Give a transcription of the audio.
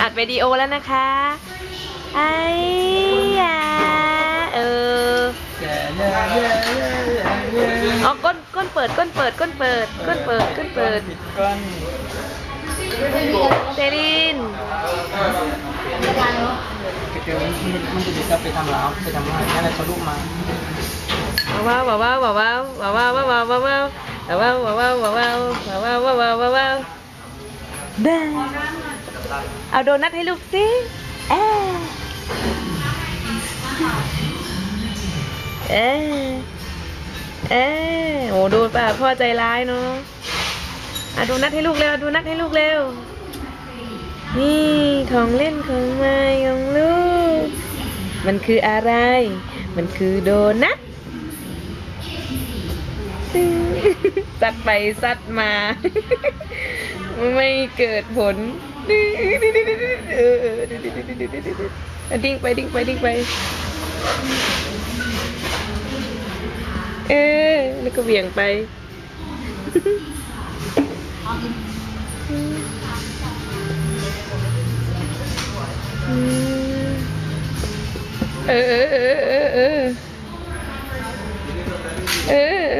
อัดวิดีโอแล้วนะคะไอ้ยาเออเอก้นก้นเปิดก้นเปิดก้นเปิดก้นเปิดก้นเปิดเซรินเดี๋ยวมันจะดิบไปทำร้าวไปทำร้าวนั่นแหละเขาลูกมาว้าวว้าวว้าวว้าวว้าวว้าวว้าวว้าวว้าวว้าวว้าวว้าวว้าวว้าวว้าวว้าวว้าวว้าวว้าว เอาโดนัทให้ลูกสิเออเออเออโอ้ดูป่ะพ่อใจร้ายเนาะอะดูนัทให้ลูกเร็วดูนัทให้ลูกเร็ว นี่ของเล่นของไม้ของลูก มันคืออะไร มันคือโดนัทสัดไปสัดมา ไม่เกิดผล ดิ้งไปดิ้งไปดิ้งไป เออแล้วก็เหวี่ยงไปเออเออเออเออเออ